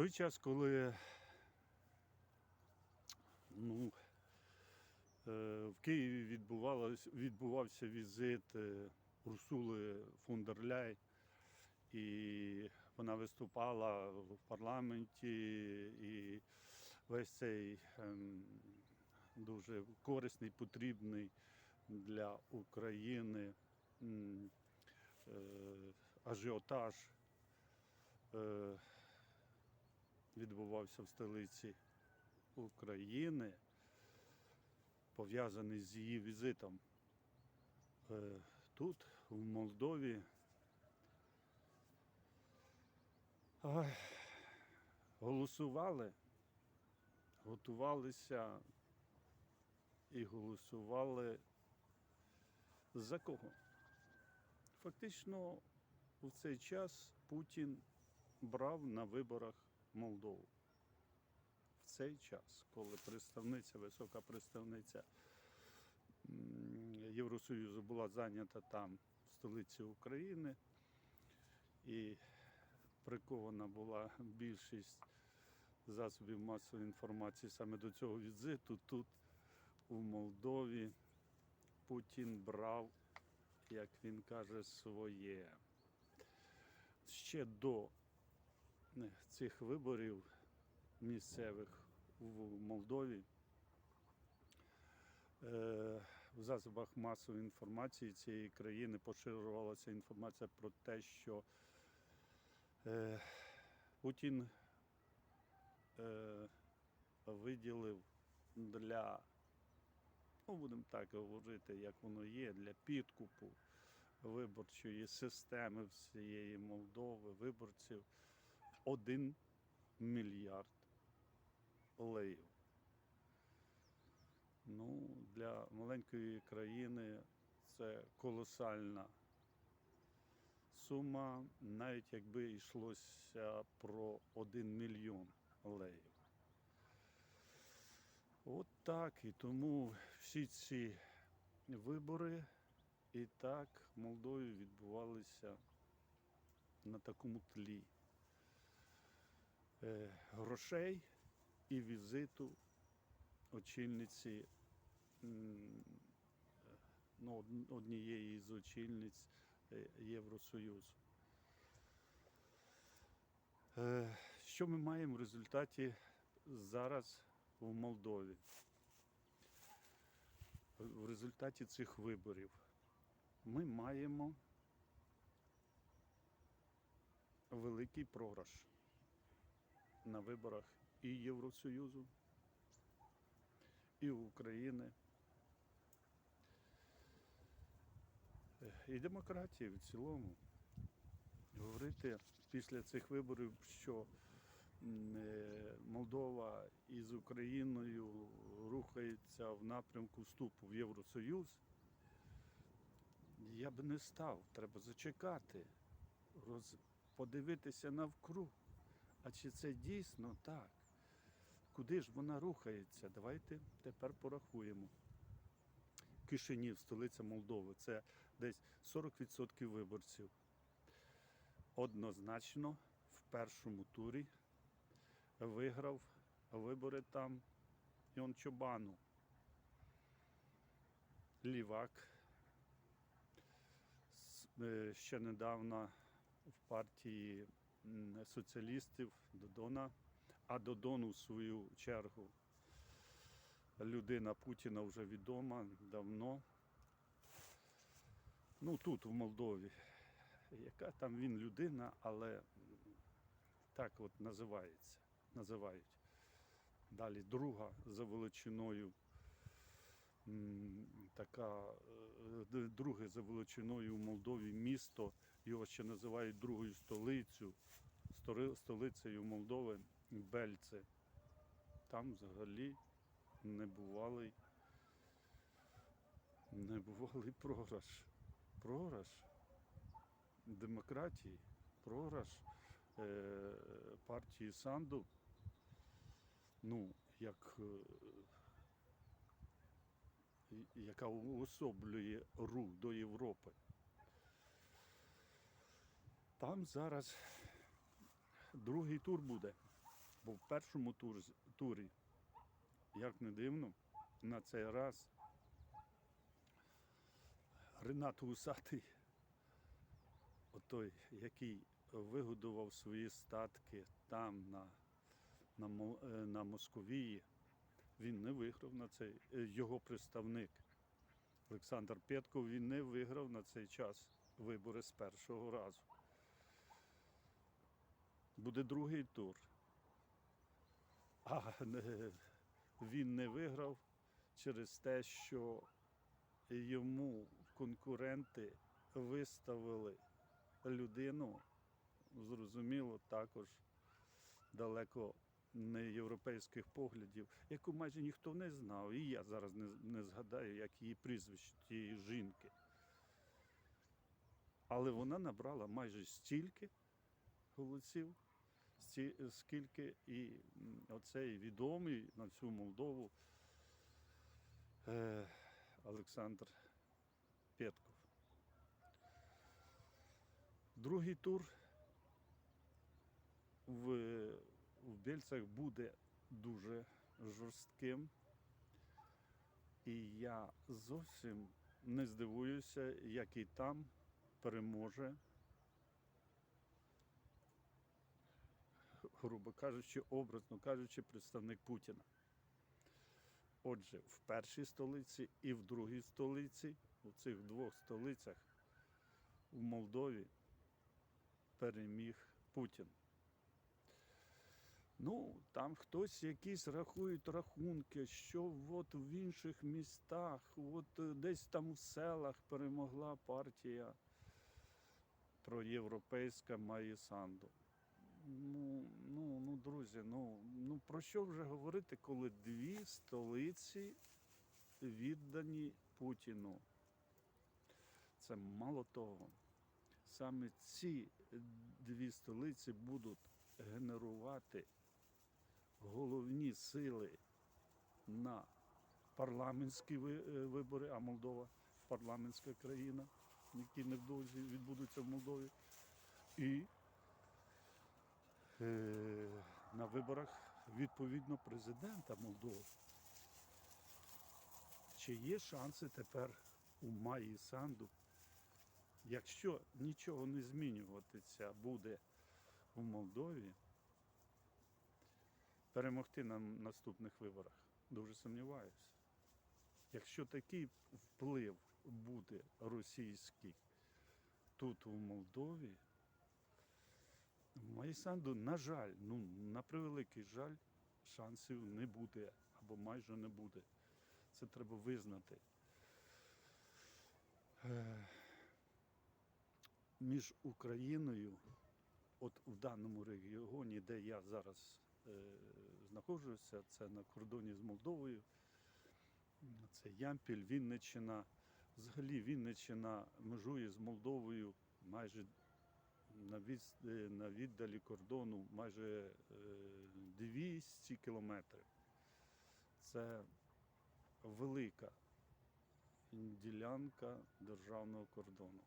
той час, коли ну, е, в Києві відбувався візит е, Урсули фон дер Ляй, і вона виступала в парламенті, і весь цей ем, дуже корисний, потрібний для України е, ажіотаж відбувався в столиці України, пов'язаний з її візитом. Е, Тут, в Молдові, голосували, готувалися і голосували за кого? Фактично в цей час Путін брав на виборах Молдову. В цей час, коли представниця, висока представниця Євросоюзу була зайнята там, в столиці України, і прикована була більшість засобів масової інформації саме до цього візиту, тут у Молдові Путін брав, як він каже, своє. Ще до цих виборів місцевих в Молдові. Е, в засобах масової інформації цієї країни поширювалася інформація про те, що е, Путін е, виділив для, ну будемо так говорити, як воно є, для підкупу виборчої системи всієї Молдови, виборців, 1 мільярд леїв. Ну, для маленької країни це колосальна сума, навіть якби йшлося про 1 мільйон леїв. От так. І тому всі ці вибори і так Молдові відбувалися на такому тлі грошей і візиту очільниці е, ну, однієї з очільниць е, Євросоюзу. Е, Що ми маємо в результаті зараз в Молдові? В результаті цих виборів ми маємо великий програш на виборах і Євросоюзу, і України, і демократії в цілому. Говорити після цих виборів, що е, Молдова із Україною рухається в напрямку вступу в Євросоюз, я б не став. Треба зачекати, роз... подивитися навкруг. А чи це дійсно так? Куди ж вона рухається? Давайте тепер порахуємо. Кишинів, столиця Молдови, це десь 40% виборців. Однозначно в першому турі виграв вибори там Іон Чобану. Лівак. Е, Ще недавно в партії соціалістів Додона, а Додону в свою чергу людина Путіна вже відома давно. Ну тут, в Молдові. Яка там він людина, але так от називається. Називають. Далі друга за величиною. Така е, друге за величиною в Молдові місто, його ще називають другою столицею, столицею Молдови Бельце. Там взагалі небувалий, небувалий програш. Програш демократії, програш е, партії Санду, ну, як, е, яка уособлює рух до Європи. Там зараз другий тур буде. Бо в першому тур, турі, як не дивно, на цей раз Ренат Усатий, отой, який вигодував свої статки там, на, на, е, на Московії, він не виграв на цей е, його представник. Олександр Петков він не виграв на цей час вибори з першого разу. Буде другий тур. А він не виграв через те, що йому конкуренти виставили людину, зрозуміло, також далеко не європейських поглядів, яку майже ніхто не знав. І я зараз не, не згадаю, як її прізвище тієї жінки. Але вона набрала майже стільки голосів, скільки і оцей відомий на всю Молдову е, Олександр Петков. Другий тур в, в Бельцях буде дуже жорстким. І я зовсім не здивуюся, як і там переможе, грубо кажучи, образно кажучи, представник Путіна. Отже, в першій столиці і в другій столиці, у цих двох столицях в Молдові переміг Путін. Ну, там хтось якісь рахують рахунки, що от в інших містах, от е, десь там в селах перемогла партія проєвропейська Маїсанду. Ну, ну, ну, друзі, ну, ну про що вже говорити, коли дві столиці віддані Путіну? Це мало того. Саме ці дві столиці будуть генерувати головні сили на парламентські е, вибори, а Молдова парламентська країна, які невдовзі відбудуться в Молдові. І на виборах відповідно президента Молдови. Чи є шанси тепер у Майї Санду, якщо нічого не змінюватися буде у Молдові, перемогти на наступних виборах? Дуже сумніваюся. Якщо такий вплив буде російський тут у Молдові, Майсанду, на жаль, ну на превеликий жаль, шансів не буде або майже не буде. Це треба визнати. Е, Між Україною, от в даному регіоні, де я зараз е, знаходжуся, це на кордоні з Молдовою, це Ямпіль, Вінниччина. Взагалі Вінниччина межує з Молдовою майже на, від, на віддалі кордону майже е, 200 кілометрів. Це велика ділянка державного кордону.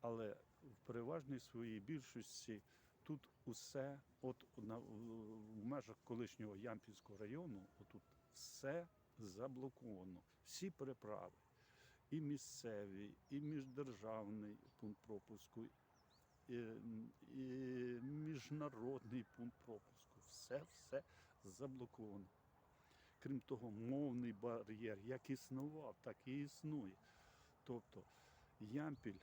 Але в переважній своїй більшості тут усе, от на, в межах колишнього Ямпільського району, отут все заблоковано. Всі переправи, і місцеві, і міждержавний пункт пропуску, і, і міжнародний пункт пропуску. Все, все заблоковано. Крім того, мовний бар'єр як існував, так і існує. Тобто Ямпіль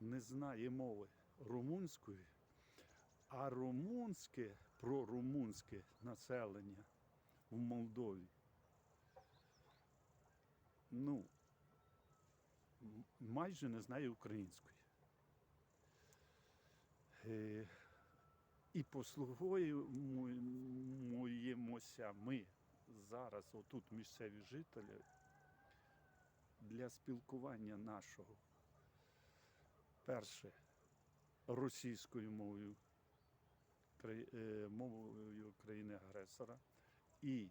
не знає мови румунської, а румунське прорумунське населення в Молдові. Ну, майже не знає української. Е, І послугуємося ми зараз, отут місцеві жителі, для спілкування нашого. Перше російською мовою, е, мовою країни-агресора. І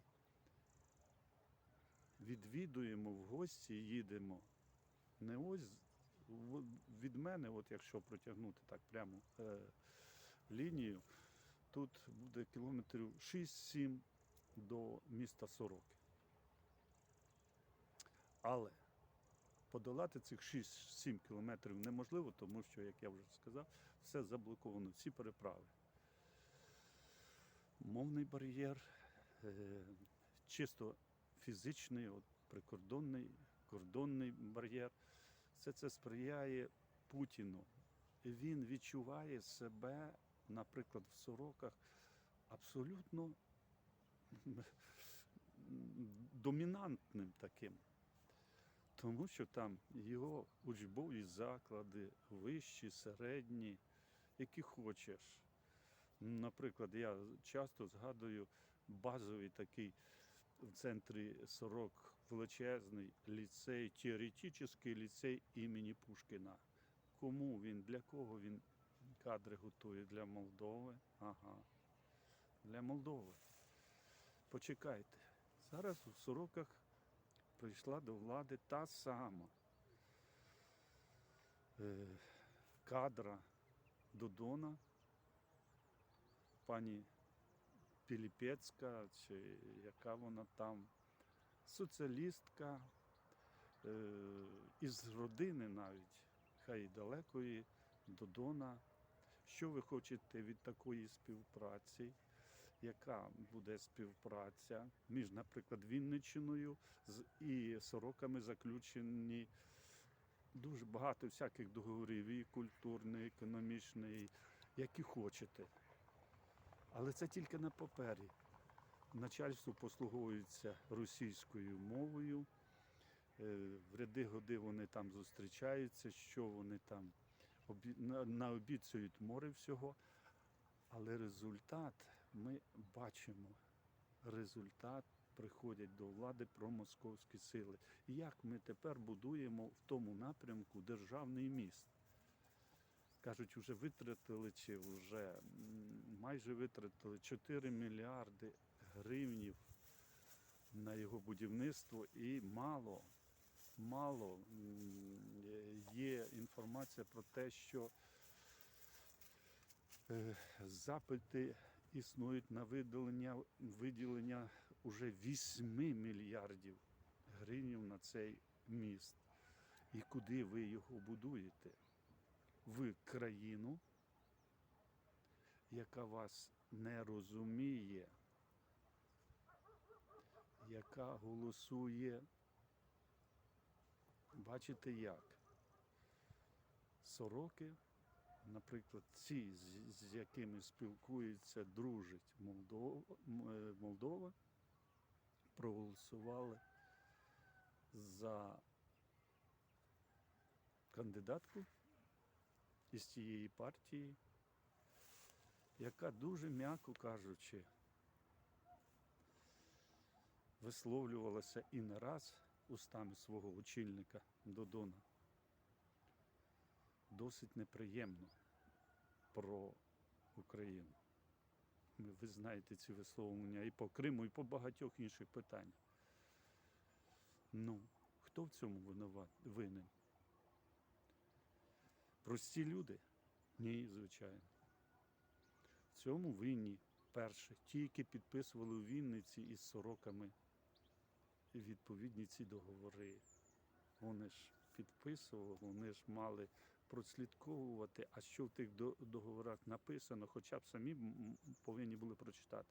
відвідуємо в гості, їдемо не ось від мене, от якщо протягнути так прямо е, лінію, тут буде кілометрів 6-7 до міста Сороки. Але подолати цих 6-7 кілометрів неможливо, тому що, як я вже сказав, все заблоковано, всі переправи. Мовний бар'єр, е, чисто фізичний, от, прикордонний, кордонний бар'єр. Все це сприяє Путіну. Він відчуває себе, наприклад, в сороках абсолютно домінантним таким. Тому що там його учбові заклади, вищі, середні, які хочеш. Наприклад, я часто згадую базовий такий в центрі Сорок величезний ліцей, теоретичний ліцей імені Пушкіна. Кому він, для кого він кадри готує? Для Молдови? Ага. Для Молдови. Почекайте. Зараз у Сороках прийшла до влади та сама е, кадра Додона, пані Піліпецька, чи яка вона там, соціалістка е, із родини навіть, хай і далекої, Додона. Що ви хочете від такої співпраці? Яка буде співпраця між, наприклад, Вінниччиною і сороками заключені дуже багато всяких договорів, і культурний, економічний, які хочете. Але це тільки на папері. Начальство послуговується російською мовою. Е, В ряди годи вони там зустрічаються, що вони там обі- на- наобіцяють море всього. Але результат ми бачимо. Результат приходять до влади промосковські сили. Як ми тепер будуємо в тому напрямку державний міст? Кажуть, вже витратили чи вже майже витратили 4 мільярди гривнів на його будівництво і мало, мало є інформація про те, що е, запити існують на виділення, виділення уже 8 мільярдів гривень на цей міст. І куди ви його будуєте? В країну, яка вас не розуміє, яка голосує. Бачите як? Сороки, наприклад, ці, з, якими спілкується, дружить Молдова, е, Молдова, проголосували за кандидатку із тієї партії, яка дуже, м'яко кажучи, висловлювалася і не раз устами свого очільника Додона. Досить неприємно про Україну. Ви знаєте ці висловлення і по Криму, і по багатьох інших питаннях. Ну, хто в цьому винуват, винен? Прості люди? Ні, звичайно. В цьому винні перше, ті, які підписували у Вінниці із сороками відповідні ці договори. Вони ж підписували, вони ж мали прослідковувати, а що в тих договорах написано, хоча б самі повинні були прочитати.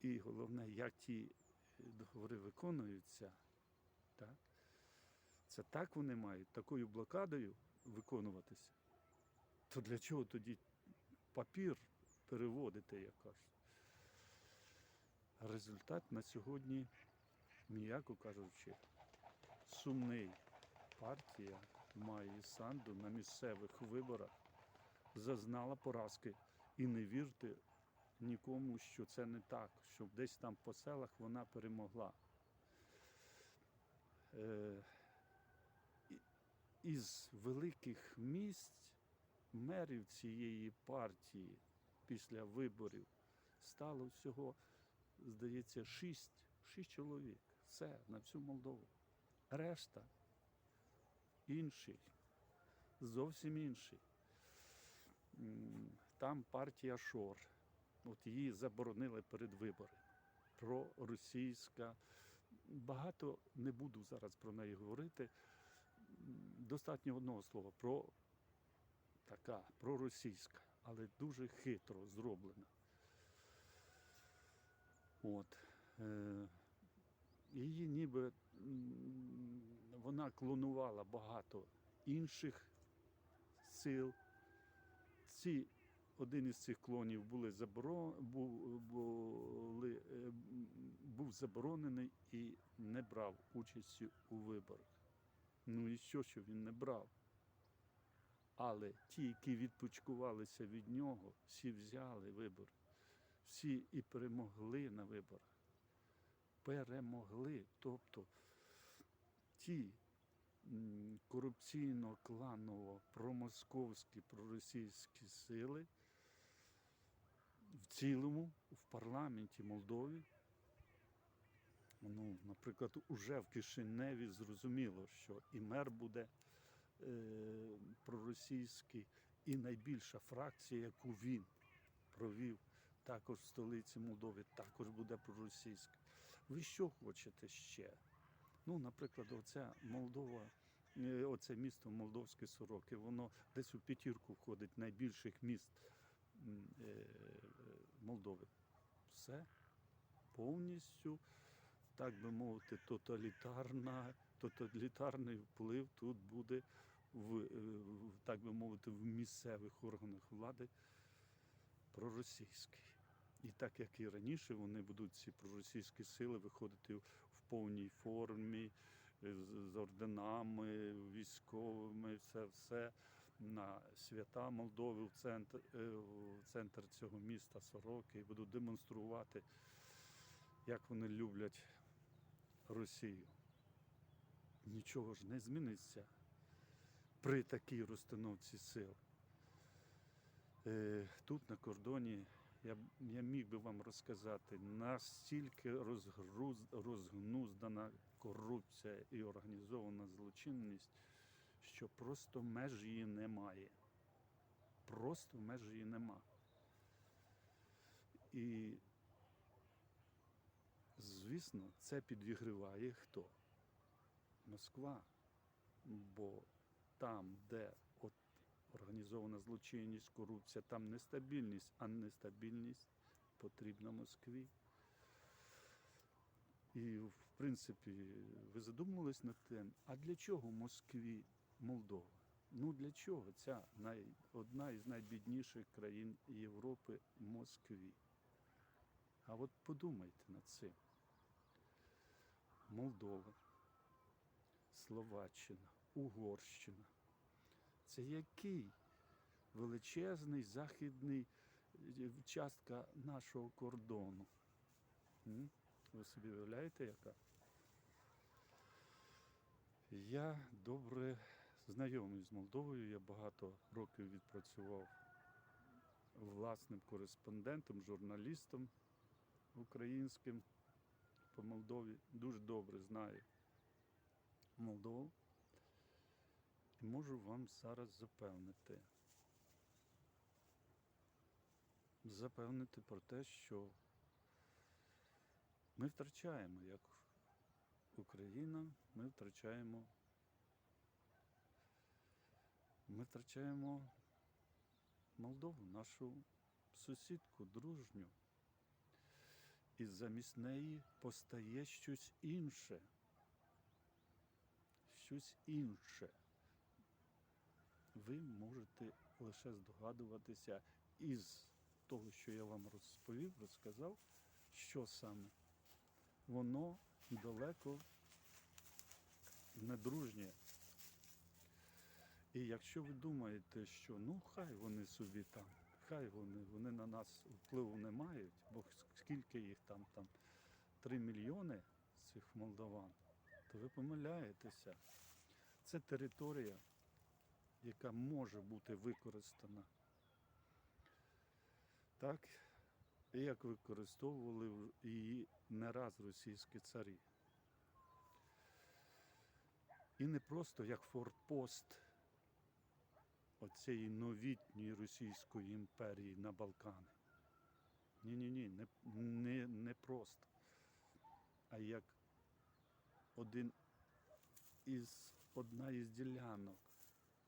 І головне, як ті договори виконуються, так? Це так вони мають такою блокадою виконуватися. То для чого тоді папір переводити, як кажуть? Результат на сьогодні, м'яко кажучи, сумний. Партія Майї Санду на місцевих виборах зазнала поразки. І не вірте нікому, що це не так, що десь там по селах вона перемогла. Е, із великих місць мерів цієї партії після виборів стало всього, здається, шість, шість чоловік. Все на всю Молдову. Решта інший, зовсім інший. Там партія Шор. От її заборонили перед виборами. Проросійська. Багато не буду зараз про неї говорити. Достатньо одного слова про така проросійська, але дуже хитро зроблена. От. Її ніби вона клонувала багато інших сил. Ці, один із цих клонів були заборо, був, були, е, був заборонений і не брав участі у виборах. Ну і що, що він не брав? Але ті, які відпочкувалися від нього, всі взяли вибори. Всі і перемогли на виборах. Перемогли. Тобто ті корупційно-кланово промосковські проросійські сили в цілому в парламенті Молдові. Ну, наприклад, уже в Кишиневі зрозуміло, що і мер буде е, проросійський, і найбільша фракція, яку він провів також в столиці Молдови, також буде проросійська. Ви що хочете ще? Ну, наприклад, оця Молдова, е, оце місто Молдовські Сороки, воно десь у п'ятірку входить найбільших міст е, Молдови. Все повністю, так би мовити, тоталітарна, тоталітарний вплив тут буде е, в, так би мовити, в місцевих органах влади проросійський. І так як і раніше, вони будуть ці проросійські сили виходити в повній формі, е, з, орденами, військовими, все, все на свята Молдови в центр, е, в центр цього міста Сороки і будуть демонструвати, як вони люблять Росію. Нічого ж не зміниться при такій розстановці сил. Е, Тут на кордоні я, я міг би вам розказати, настільки розгруз, розгнуздана корупція і організована злочинність, що просто меж її немає. Просто меж її нема. І, звісно, це підігриває хто? Москва. Бо там, де організована злочинність, корупція, там нестабільність, а нестабільність потрібна Москві. І, в принципі, ви задумувались над тим, а для чого Москві Молдова? Ну для чого ця най, одна із найбідніших країн Європи Москві? А от подумайте над цим. Молдова, Словаччина, Угорщина. Це який величезний західний е, частка нашого кордону? Ви собі уявляєте, яка? Я добре знайомий з Молдовою. Я багато років відпрацював власним кореспондентом, журналістом українським по Молдові. Дуже добре знаю Молдову. І можу вам зараз запевнити. Запевнити про те, що ми втрачаємо як Україна, ми втрачаємо. Ми втрачаємо Молдову, нашу сусідку, дружню. І замість неї постає щось інше. Щось інше. Ви можете лише здогадуватися із того, що я вам розповів, розказав, що саме. Воно далеко не дружнє. І якщо ви думаєте, що ну хай вони собі там, хай вони, вони на нас впливу не мають, бо скільки їх там, там 3 мільйони цих молдаван, то ви помиляєтеся. Це територія, яка може бути використана. Так, як використовували її не раз російські царі. І не просто як форпост оцієї новітньої Російської імперії на Балкани. Ні-ні-ні, не, не, не просто. А як один із, одна із ділянок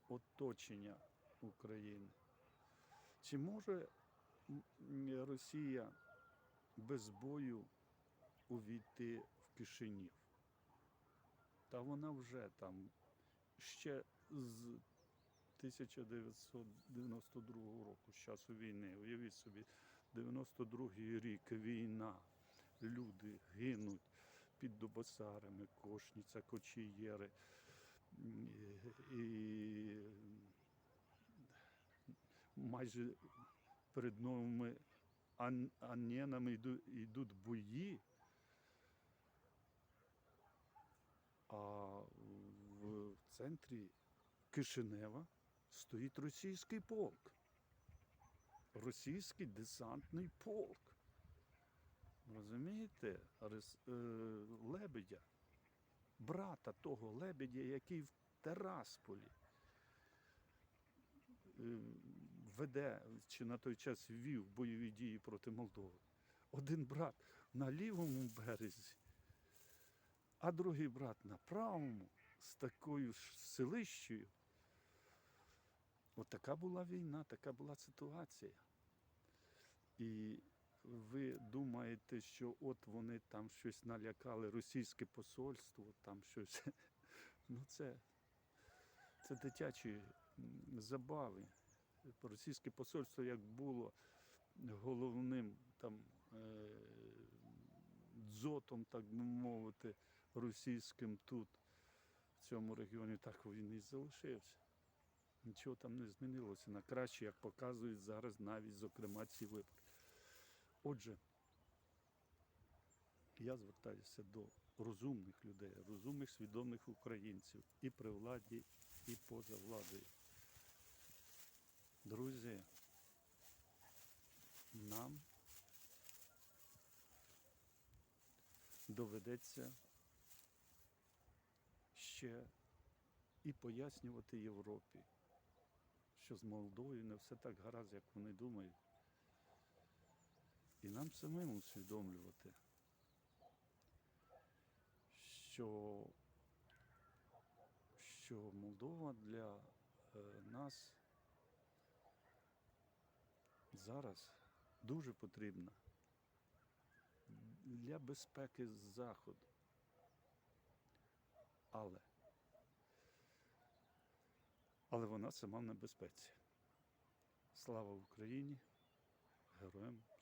оточення України. Чи може Росія без бою увійти в Кишинів? Та вона вже там ще з 1992 року, з часу війни. Уявіть собі, 92-й рік війна, люди гинуть під Дубосарами, Кошниця, Кочієри. І майже перед новими ан- йдуть бої. А в центрі Кишинева стоїть російський полк. Російський десантний полк. Розумієте? Е, Лебедя, брата того лебедя, який в Терасполі е, веде чи на той час вів бойові дії проти Молдови. Один брат на лівому березі, а другий брат на правому з такою ж селищею. От така була війна, така була ситуація. І ви думаєте, що от вони там щось налякали, російське посольство, там щось. Ну це, це дитячі забави. Російське посольство як було головним там е, дзотом, так би мовити, російським тут, в цьому регіоні, так він і залишився. Нічого там не змінилося на краще, як показують зараз навіть, зокрема, ці вибори. Отже, я звертаюся до розумних людей, розумних, свідомих українців і при владі, і поза владою. Друзі, нам доведеться ще і пояснювати Європі, що з Молдовою не все так гаразд, як вони думають. І нам самим усвідомлювати, що, що Молдова для е, нас зараз дуже потрібна для безпеки з Заходу. Але, але вона сама в небезпеці. Слава Україні! Героям!